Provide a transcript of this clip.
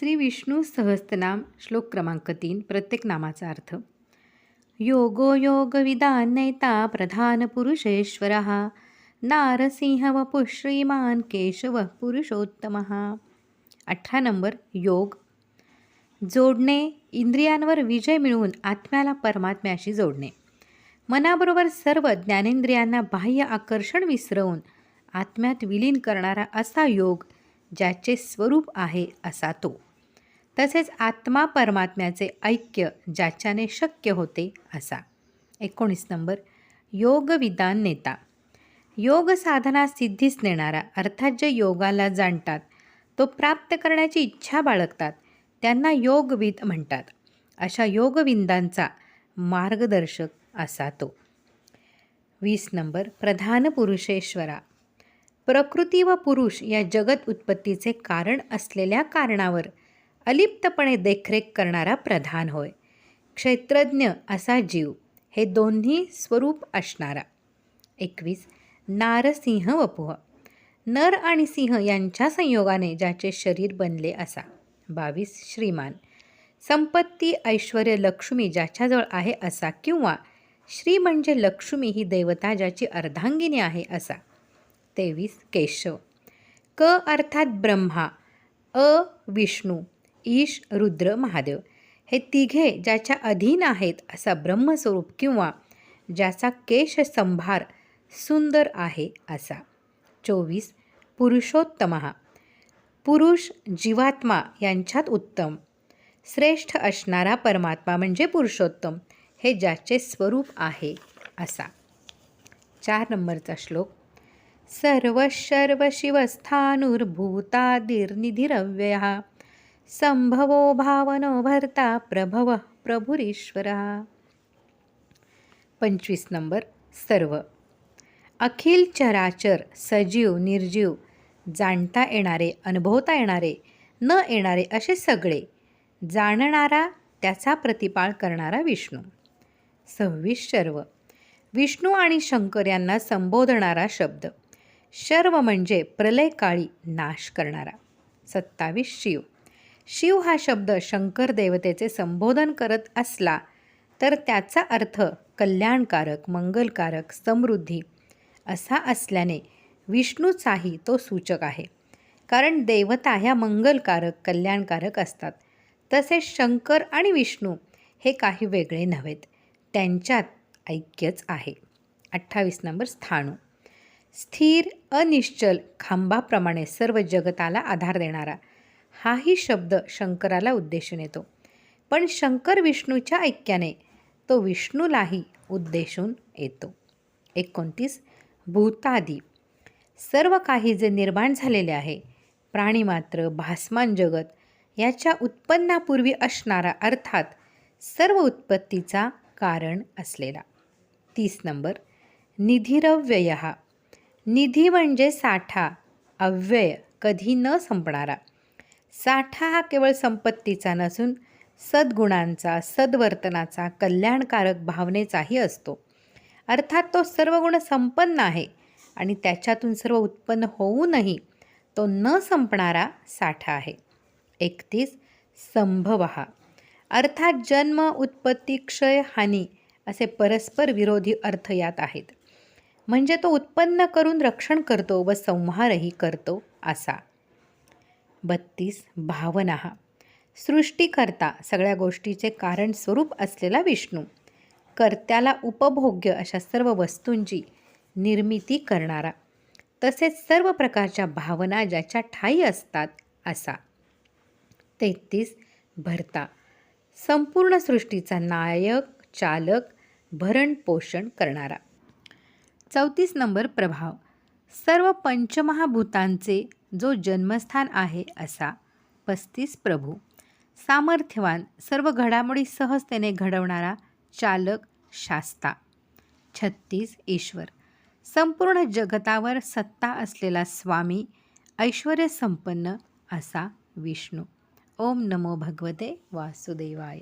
श्री विष्णू सहस्त्रनाम श्लोक क्रमांक तीन प्रत्येक नामाचा अर्थ. योगो योगविदान्यता प्रधान पुरुषेश्वर नारसिंह वपु श्रीमान केशव पुरुषोत्तम. अठरा नंबर योग. जोडणे इंद्रियांवर विजय मिळवून आत्म्याला परमात्म्याशी जोडणे. मनाबरोबर सर्व ज्ञानेंद्रियांना बाह्य आकर्षण विसरवून आत्म्यात विलीन करणारा असा योग ज्याचे स्वरूप आहे असा तो. तसेच आत्मा परमात्म्याचे ऐक्य ज्याच्याने शक्य होते असा. एकोणीस नंबर. योगविदान नेता. योग साधना सिद्धीस नेणारा अर्थात जे योगाला जाणतात तो प्राप्त करण्याची इच्छा बाळगतात त्यांना योगविद म्हणतात. अशा योगविंदांचा मार्गदर्शक असा तो. वीस नंबर. प्रधान पुरुषेश्वरा. प्रकृती व पुरुष या जगत उत्पत्तीचे कारण असलेल्या कारणावर अलिप्तपणे देखरेख करणारा प्रधान होय. क्षेत्रज्ञ असा जीव हे दोन्ही स्वरूप असणारा. एकवीस. नारसिंह वपुह. नर आणि सिंह यांच्या संयोगाने ज्याचे शरीर बनले असा. बावीस. श्रीमान. संपत्ती ऐश्वर लक्ष्मी ज्याच्याजवळ आहे असा किंवा श्री म्हणजे लक्ष्मी ही देवता ज्याची अर्धांगिनी आहे असा. तेवीस. केशव. क अर्थात ब्रह्मा. अ विष्णू. ईश रुद्र महादेव. हे तिघे ज्याच्या अधीन आहेत असा ब्रह्मस्वरूप किंवा ज्याचा केश संभार सुंदर आहे असा. चोवीस. पुरुषोत्तम पुरुष जीवात्मा यांच्यात उत्तम. श्रेष्ठ असणारा परमात्मा म्हणजे पुरुषोत्तम. हे ज्याचे स्वरूप आहे असा. चार नंबरचा श्लोक. सर्व सर्व शिवस्थानुर्भूतादिर्निधिरव्यय संभवो भावनो भरता प्रभव प्रभुरीश्वर। पंचवीस नंबर सर्व। अखिल चराचर सजीव निर्जीव जाणता येणारे अनुभवता येणारे न येणारे असे सगळे जाणणारा त्याचा प्रतिपाळ करणारा विष्णू। सव्वीस शर्व विष्णू आणि शंकर यांना संबोधणारा शब्द। शर्व म्हणजे प्रलयकाळी नाश करणारा। सत्तावीस शिव। शिव हा शब्द शंकर देवतेचे संबोधन करत असला तर त्याचा अर्थ कल्याणकारक मंगलकारक समृद्धी असा असल्याने विष्णूचाही तो सूचक आहे. कारण देवता ह्या मंगलकारक कल्याणकारक असतात. तसेच शंकर आणि विष्णू हे काही वेगळे नव्हेत. त्यांच्यात ऐक्यच आहे. अठ्ठावीस नंबर स्थाणू. स्थिर अनिश्चल खांबाप्रमाणे सर्व जगताला आधार देणारा हाही शब्द शंकराला उद्देशून येतो पण शंकर विष्णूच्या ऐक्याने तो विष्णूलाही उद्देशून येतो. एकोणतीस भूतादी. सर्व काही जे निर्माण झालेले आहे प्राणीमात्र भासमान जगत याच्या उत्पन्नापूर्वी असणारा अर्थात सर्व उत्पत्तीचा कारण असलेला. तीस नंबर. निधिरव्यय. निधी म्हणजे साठा अव्यय कधी न संपणारा. साठा हा केवळ संपत्तीचा नसून सद्गुणांचा सद्वर्तनाचा कल्याणकारक भावनेचाही असतो. अर्थात तो सर्व गुण संपन्न आहे आणि त्याच्यातून सर्व उत्पन्न होऊनही तो न संपणारा साठा आहे. एकतीस संभव. हा अर्थात जन्म उत्पत्ती क्षय हानी असे परस्पर विरोधी अर्थ यात आहेत. म्हणजे तो उत्पन्न करून रक्षण करतो व संहारही करतो असा. बत्तीस भावना सृष्टीकर्ता सगळ्या गोष्टीचे कारण स्वरूप असलेला विष्णू. कर्त्याला उपभोग्य अशा सर्व वस्तूंची निर्मिती करणारा. तसेच सर्व प्रकारच्या भावना ज्याच्या ठाई असतात असा. तेहतीस भरता. संपूर्ण सृष्टीचा नायक चालक भरण पोषण करणारा. चौतीस नंबर प्रभाव. सर्व पंचमहाभूतांचे जो जन्मस्थान आहे असा. पस्तीस प्रभू. सामर्थ्यवान सर्व घडामोडी सहजतेने घडवणारा चालक शास्ता. छत्तीस ईश्वर. संपूर्ण जगतावर सत्ता असलेला स्वामी ऐश्वर संपन्न असा विष्णू. ओम नमो भगवते वासुदेवाय.